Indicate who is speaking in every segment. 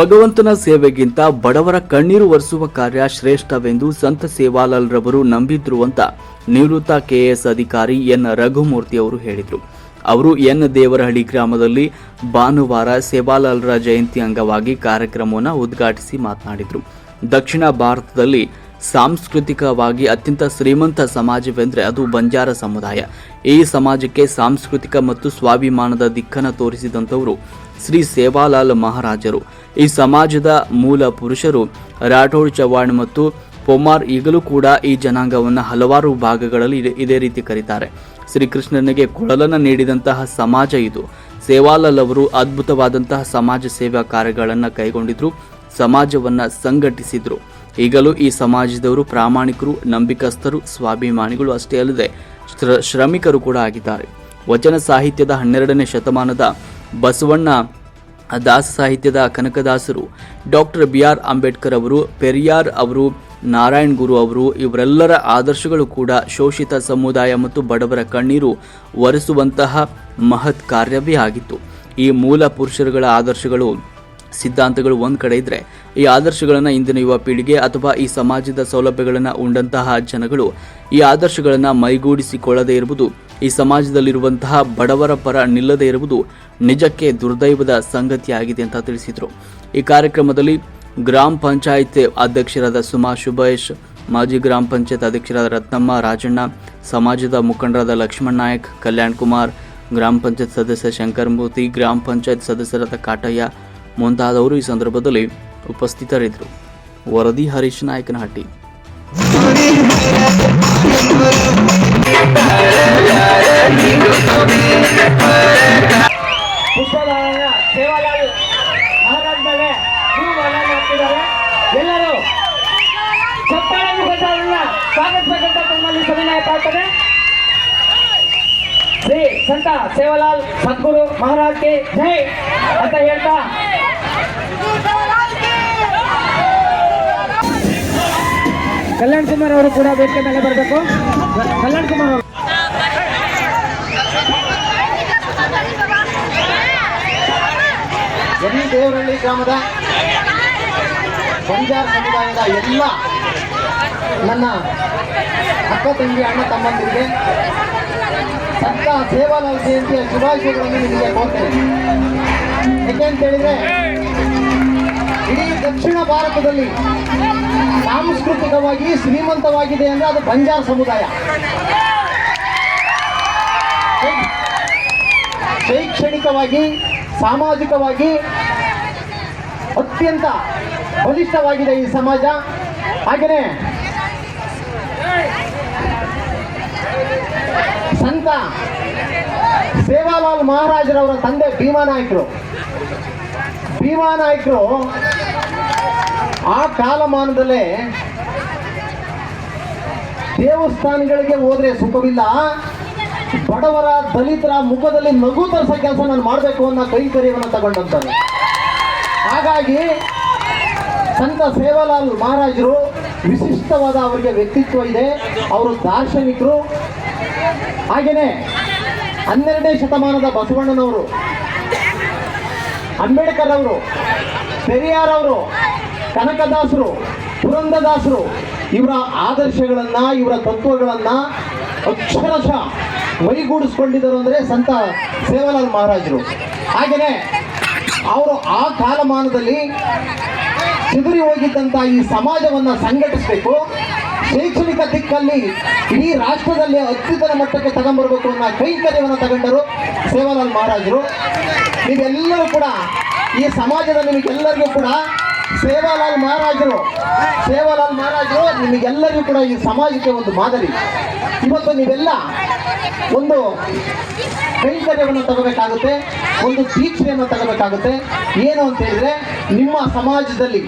Speaker 1: ಭಗವಂತನ ಸೇವೆಗಿಂತ ಬಡವರ ಕಣ್ಣೀರು ಒರೆಸುವ ಕಾರ್ಯ ಶ್ರೇಷ್ಠವೆಂದು ಸಂತ ಸೇವಾಲಾಲ್ರವರು ನಂಬಿದ್ರು ಅಂತ ನಿವೃತ್ತ ಕೆಎಎಸ್ ಅಧಿಕಾರಿ ಎನ್ ರಘುಮೂರ್ತಿ ಅವರು ಹೇಳಿದರು. ಅವರು ಎನ್ ದೇವರಹಳ್ಳಿ ಗ್ರಾಮದಲ್ಲಿ ಭಾನುವಾರ ಸೇವಾಲಾಲ್ರ ಜಯಂತಿ ಅಂಗವಾಗಿ ಕಾರ್ಯಕ್ರಮವನ್ನು ಉದ್ಘಾಟಿಸಿ ಮಾತನಾಡಿದರು. ದಕ್ಷಿಣ ಭಾರತದಲ್ಲಿ ಸಾಂಸ್ಕೃತಿಕವಾಗಿ ಅತ್ಯಂತ ಶ್ರೀಮಂತ ಸಮಾಜವೆಂದರೆ ಅದು ಬಂಜಾರ ಸಮುದಾಯ. ಈ ಸಮಾಜಕ್ಕೆ ಸಾಂಸ್ಕೃತಿಕ ಮತ್ತು ಸ್ವಾಭಿಮಾನದ ದಿಕ್ಕನ್ನು ತೋರಿಸಿದಂಥವರು ಶ್ರೀ ಸೇವಾಲಾಲ್ ಮಹಾರಾಜರು. ಈ ಸಮಾಜದ ಮೂಲ ಪುರುಷರು ರಾಠೋಡ್ ಚವಾಣ್ ಮತ್ತು ಪೊಮಾರ್ ಈಗಲೂ ಕೂಡ ಈ ಜನಾಂಗವನ್ನು ಹಲವಾರು ಭಾಗಗಳಲ್ಲಿ ಇದೇ- ರೀತಿ ಕರೀತಾರೆ. ಶ್ರೀಕೃಷ್ಣನಿಗೆ ಕೊಳಲನ್ನು ನೀಡಿದಂತಹ ಸಮಾಜ ಇದು. ಸೇವಾಲಾಲ್ ಅವರು ಅದ್ಭುತವಾದಂತಹ ಸಮಾಜ ಸೇವಾ ಕಾರ್ಯಗಳನ್ನು ಕೈಗೊಂಡಿದ್ರು, ಸಮಾಜವನ್ನು ಸಂಘಟಿಸಿದ್ರು. ಈಗಲೂ ಈ ಸಮಾಜದವರು ಪ್ರಾಮಾಣಿಕರು, ನಂಬಿಕಸ್ಥರು, ಸ್ವಾಭಿಮಾನಿಗಳು ಅಷ್ಟೇ ಅಲ್ಲದೆ ಶ್ರ- ಶ್ರಮಿಕರು ಕೂಡ ಆಗಿದ್ದಾರೆ. ವಚನ ಸಾಹಿತ್ಯದ ಹನ್ನೆರಡನೇ ಶತಮಾನದ ಬಸವಣ್ಣ ದಾಸ ಸಾಹಿತ್ಯದ ಕನಕದಾಸರು ಡಾಕ್ಟರ್ ಬಿ ಆರ್ ಅಂಬೇಡ್ಕರ್ ಅವರು, ಪೆರಿಯಾರ್ ಅವರು, ನಾರಾಯಣ್ ಗುರು ಅವರು, ಇವರೆಲ್ಲರ ಆದರ್ಶಗಳು ಕೂಡ ಶೋಷಿತ ಸಮುದಾಯ ಮತ್ತು ಬಡವರ ಕಣ್ಣೀರು ಒರೆಸುವಂತಹ ಮಹತ್ ಕಾರ್ಯವೇ ಆಗಿತ್ತು. ಈ ಮೂಲ ಪುರುಷರುಗಳ ಆದರ್ಶಗಳು, ಸಿದ್ಧಾಂತಗಳು ಒಂದು ಕಡೆ ಇದ್ದರೆ ಈ ಆದರ್ಶಗಳನ್ನು ಇಂದಿನ ಯುವ ಪೀಳಿಗೆ ಅಥವಾ ಈ ಸಮಾಜದ ಸೌಲಭ್ಯಗಳನ್ನು ಉಂಡಂತಹ ಜನಗಳು ಈ ಆದರ್ಶಗಳನ್ನು ಮೈಗೂಡಿಸಿಕೊಳ್ಳದೇ ಇರುವುದು ಈ ಸಮಾಜದಲ್ಲಿರುವಂತಹ ಬಡವರ ಪರ ನಿಲ್ಲದೇ ಇರುವುದು ನಿಜಕ್ಕೆ ದುರ್ದೈವದ ಸಂಗತಿಯಾಗಿದೆ ಅಂತ ತಿಳಿಸಿದರು. ಈ ಕಾರ್ಯಕ್ರಮದಲ್ಲಿ ಗ್ರಾಮ ಪಂಚಾಯತ್ ಅಧ್ಯಕ್ಷರಾದ ಸುಮಾ ಶುಭೇಶ್ ಮಾಜಿ ಗ್ರಾಮ ಪಂಚಾಯತ್ ಅಧ್ಯಕ್ಷರಾದ ರತ್ನಮ್ಮ ರಾಜಣ್ಣ, ಸಮಾಜದ ಮುಖಂಡರಾದ ಲಕ್ಷ್ಮಣ್ ನಾಯಕ್, ಕಲ್ಯಾಣ್ ಕುಮಾರ್, ಗ್ರಾಮ ಪಂಚಾಯತ್ ಸದಸ್ಯ ಶಂಕರಮೂರ್ತಿ ಗ್ರಾಮ ಪಂಚಾಯತ್ ಸದಸ್ಯರಾದ ಕಾಟಯ್ಯ ಮುಂತಾದವರು ಈ ಸಂದರ್ಭದಲ್ಲಿ ಉಪಸ್ಥಿತರಿದ್ದರು. ವರದಿ ಹರೀಶ್ ನಾಯಕನಹಟ್ಟಿ.
Speaker 2: ಶ್ರೀ ಸಂತ ಸೇವಾಲಾಲ್ ಸದ್ಗುರು ಮಹಾರಾಜ್ಗೆ ಜೈ ಅಂತ ಹೇಳ್ತಾ. ಕಲ್ಯಾಣ್ ಕುಮಾರ್ ಅವರು ಕೂಡ ವೇದಿಕೆ ಮೇಲೆ ಬರಬೇಕು. ಕಲ್ಯಾಣ್ ಕುಮಾರ್ ಅವರು.
Speaker 3: ಎಲ್ಲಿ ದೇವರಹಳ್ಳಿ ಗ್ರಾಮದ ಪಂಜಾರ್ ಸಮುದಾಯದ ಎಲ್ಲ ನನ್ನ ಅಕ್ಕ ತಂಗಿ, ಅಣ್ಣ ತಮ್ಮಂದಿರಿಗೆ ಸಂತ ಸೇವಾಲಾಲ್ ಜಯಂತಿಯ ಶುಭಾಶಯಗಳನ್ನು ನಿಮಗೆ ಕೋರ್ತೇನೆ. ಯಾಕೆ ಅಂತ ಹೇಳಿದ್ರೆ ಇಡೀ ದಕ್ಷಿಣ ಭಾರತದಲ್ಲಿ ಸಾಂಸ್ಕೃತಿಕವಾಗಿ ಶ್ರೀಮಂತವಾಗಿದೆ ಅಂದ್ರೆ ಅದು ಬಂಜಾರ ಸಮುದಾಯ. ಶೈಕ್ಷಣಿಕವಾಗಿ, ಸಾಮಾಜಿಕವಾಗಿ ಅತ್ಯಂತ ಬಲಿಷ್ಠವಾಗಿದೆ ಈ ಸಮಾಜ. ಹಾಗೆಯೇ ಸಂತ ಸೇವಾಲಾಲ್ ಮಹಾರಾಜರವರ ತಂದೆ ಭೀಮಾ ನಾಯಕರು. ಭೀಮಾ ನಾಯಕರು ಆ ಕಾಲಮಾನದಲ್ಲೇ ದೇವಸ್ಥಾನಗಳಿಗೆ ಹೋದ್ರೆ ಸುಖವಿಲ್ಲ. ಬಡವರ ದಲಿತರ ಮುಖದಲ್ಲಿ ನಗು ತರಿಸೋ ಕೆಲಸ ನಾನು ಮಾಡಬೇಕು ಅನ್ನೋ ಕೈಕರ್ಯವನ್ನು ತಗೊಂಡಂತಾರೆ ಹಾಗಾಗಿ ಸಂತ ಸೇವಾಲಾಲ್ ಮಹಾರಾಜರು ವಿಶಿಷ್ಟವಾದ ಅವರಿಗೆ ವ್ಯಕ್ತಿತ್ವ ಇದೆ. ಅವರು ದಾರ್ಶನಿಕರು. ಹಾಗೆಯೇ ಹನ್ನೆರಡನೇ ಶತಮಾನದ ಬಸವಣ್ಣನವರು ಅಂಬೇಡ್ಕರ್ ಅವರು ಪೆರಿಯಾರ್ ಅವರು ಕನಕದಾಸರು, ಪುರಂದದಾಸರು, ಇವರ ಆದರ್ಶಗಳನ್ನ, ಇವರ ತತ್ವಗಳನ್ನ ಅಕ್ಷರಶಃ ಮೈಗೂಡಿಸ್ಕೊಂಡಿದ್ದರು ಅಂದರೆ ಸಂತ ಸೇವಾಲಾಲ್ ಮಹಾರಾಜರು. ಹಾಗೆಯೇ ಅವರು ಆ ಕಾಲಮಾನದಲ್ಲಿ ಚಿದುರಿ ಹೋಗಿದ್ದಂತ ಈ ಸಮಾಜವನ್ನ ಸಂಘಟಿಸಬೇಕು. ಶೈಕ್ಷಣಿಕ ದಿಕ್ಕಲ್ಲಿ ಇಡೀ ರಾಷ್ಟ್ರದಲ್ಲಿ ಅತ್ಯುತ್ತಮ ಮಟ್ಟಕ್ಕೆ ತಗೊಂಡ್ಬರ್ಬೇಕು ಅನ್ನೋ ಕೈಂಕರ್ಯವನ್ನು ತಗೊಂಡರು ಸೇವಾಲಾಲ್ ಮಹಾರಾಜರು. ಇದೆಲ್ಲರೂ ಕೂಡ ಈ ಸಮಾಜದ ನಿಮಗೆಲ್ಲರಿಗೂ ಕೂಡ ಸೇವಾಲಾಲ್ ಮಹಾರಾಜರು ಸೇವಾಲಾಲ್ ಮಹಾರಾಜರು, ನಿಮಗೆಲ್ಲರಿಗೂ ಕೂಡ ಈ ಸಮಾಜಕ್ಕೆ ಒಂದು ಮಾದರಿ. ಇವತ್ತು ನೀವೆಲ್ಲ ಒಂದು ಕೈಂಕರ್ಯವನ್ನು ತಗೋಬೇಕಾಗುತ್ತೆ, ಒಂದು ದೀಕ್ಷೆಯನ್ನು ತಗೋಬೇಕಾಗುತ್ತೆ. ಏನು ಅಂತ ಹೇಳಿದ್ರೆ, ನಿಮ್ಮ ಸಮಾಜದಲ್ಲಿ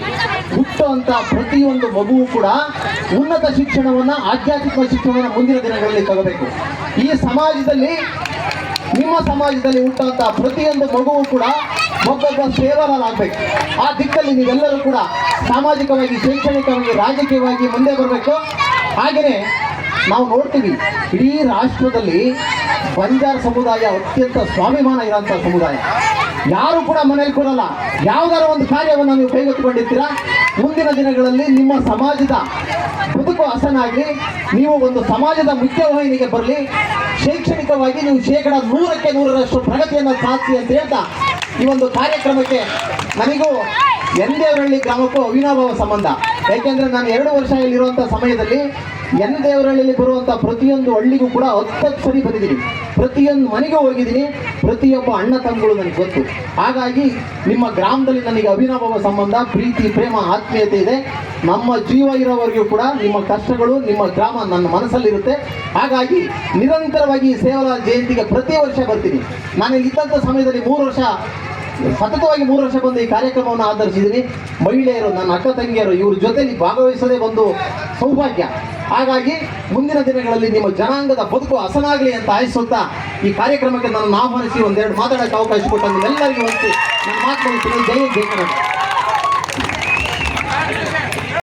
Speaker 3: ಹುಟ್ಟುವಂತ ಪ್ರತಿಯೊಂದು ಮಗುವು ಕೂಡ ಉನ್ನತ ಶಿಕ್ಷಣವನ್ನ, ಆಧ್ಯಾತ್ಮಿಕ ಶಿಕ್ಷಣವನ್ನ ಮುಂದಿನ ದಿನಗಳಲ್ಲಿ ತಗೋಬೇಕು. ಈ ಸಮಾಜದಲ್ಲಿ, ನಿಮ್ಮ ಸಮಾಜದಲ್ಲಿ ಹುಟ್ಟುವಂತ ಪ್ರತಿಯೊಂದು ಮಗುವು ಕೂಡ ಒಬ್ಬೊಬ್ಬ ಸೇವನಾಗಬೇಕು ಆ ದಿಕ್ಕಲ್ಲಿ ನೀವೆಲ್ಲರೂ ಕೂಡ ಸಾಮಾಜಿಕವಾಗಿ, ಶೈಕ್ಷಣಿಕವಾಗಿ, ರಾಜಕೀಯವಾಗಿ ಮುಂದೆ ಬರಬೇಕು. ಹಾಗೆಯೇ ನಾವು ನೋಡ್ತೀವಿ, ಇಡೀ ರಾಷ್ಟ್ರದಲ್ಲಿ ಬಂಜಾರ ಸಮುದಾಯ ಅತ್ಯಂತ ಸ್ವಾಭಿಮಾನ ಇರೋಂಥ ಸಮುದಾಯ. ಯಾರು ಕೂಡ ಮನೇಲಿ ಕೊಡಲ್ಲ. ಯಾವ್ದಾರ ಒಂದು ಕಾರ್ಯವನ್ನು ನೀವು ಕೈಗೆತ್ತಿಕೊಂಡಿರ್ತೀರಾ? ಮುಂದಿನ ದಿನಗಳಲ್ಲಿ ನಿಮ್ಮ ಸಮಾಜದ ಬದುಕು ಹಸನಾಗಿ ನೀವು ಒಂದು ಸಮಾಜದ ಮುಖ್ಯವಾಹಿನಿಗೆ ಬರಲಿ. ಶೈಕ್ಷಣಿಕವಾಗಿ ನೀವು ಶೇಕಡ ನೂರಕ್ಕೆ ನೂರರಷ್ಟು ಪ್ರಗತಿಯನ್ನು ಸಾಧಿಸಿ ಅಂತ ಹೇಳ್ತಾ ಈ ಒಂದು ಕಾರ್ಯಕ್ರಮಕ್ಕೆ ನನಗೂ ಎಂದೇವರಳ್ಳಿ ಗ್ರಾಮಕ್ಕೂ ಅವಿನಾಭಾವ ಸಂಬಂಧ. ಯಾಕೆಂದ್ರೆ ನಾನು ಎರಡು ವರ್ಷ ಇಲ್ಲಿರುವಂಥ ಸಮಯದಲ್ಲಿ ಎನ್ ದೇವರಹಳ್ಳಿಯಲ್ಲಿ ಬರುವಂಥ ಪ್ರತಿಯೊಂದು ಹಳ್ಳಿಗೂ ಕೂಡ ಹತ್ತತ್ತು ಸರಿ ಬಂದಿದ್ದೀನಿ. ಪ್ರತಿಯೊಂದು ಮನೆಗೆ ಹೋಗಿದ್ದೀನಿ. ಪ್ರತಿಯೊಬ್ಬ ಅಣ್ಣ ತಮ್ಮಗಳು ನನಗೆ ಗೊತ್ತು. ಹಾಗಾಗಿ ನಿಮ್ಮ ಗ್ರಾಮದಲ್ಲಿ ನನಗೆ ಅಭಿನವ ಸಂಬಂಧ, ಪ್ರೀತಿ, ಪ್ರೇಮ, ಆತ್ಮೀಯತೆ ಇದೆ. ನಮ್ಮ ಜೀವ ಇರೋವರೆಗೂ ಕೂಡ ನಿಮ್ಮ ಕಷ್ಟಗಳು ನಿಮ್ಮ ಗ್ರಾಮ ನನ್ನ ಮನಸ್ಸಲ್ಲಿರುತ್ತೆ. ಹಾಗಾಗಿ ನಿರಂತರವಾಗಿ ಸೇವಲ ಜಯಂತಿಗೆ ಪ್ರತಿ ವರ್ಷ ಬರ್ತೀನಿ. ನಾನು ಇದ್ದಂಥ ಸಮಯದಲ್ಲಿ ಮೂರು ವರ್ಷ, ಸತತವಾಗಿ ಮೂರು ವರ್ಷ ಬಂದು ಈ ಕಾರ್ಯಕ್ರಮವನ್ನು ಆಧರಿಸಿದ್ದೀನಿ. ಮಹಿಳೆಯರು, ನನ್ನ ಅಕ್ಕ ತಂಗಿಯರು, ಇವ್ರ ಜೊತೆಲಿ ಭಾಗವಹಿಸದೇ ಒಂದು ಸೌಭಾಗ್ಯ. ಹಾಗಾಗಿ ಮುಂದಿನ ದಿನಗಳಲ್ಲಿ ನಿಮ್ಮ ಜನಾಂಗದ ಬದುಕು ಹಸನಾಗಲಿ ಅಂತ ಆಯಿಸುತ್ತಾ ಈ ಕಾರ್ಯಕ್ರಮಕ್ಕೆ ನಾನು ಆಹ್ವಾನಿಸಿ ಒಂದೆರಡು ಮಾತಾಡಕ್ಕೆ ಅವಕಾಶ ಕೊಟ್ಟ ನಿಮ್ಮೆಲ್ಲರಿಗೂ ಒಂದು ನನ್ನ ಮಾತು ಜೈ ಜೈ ಕನ್ನಡ.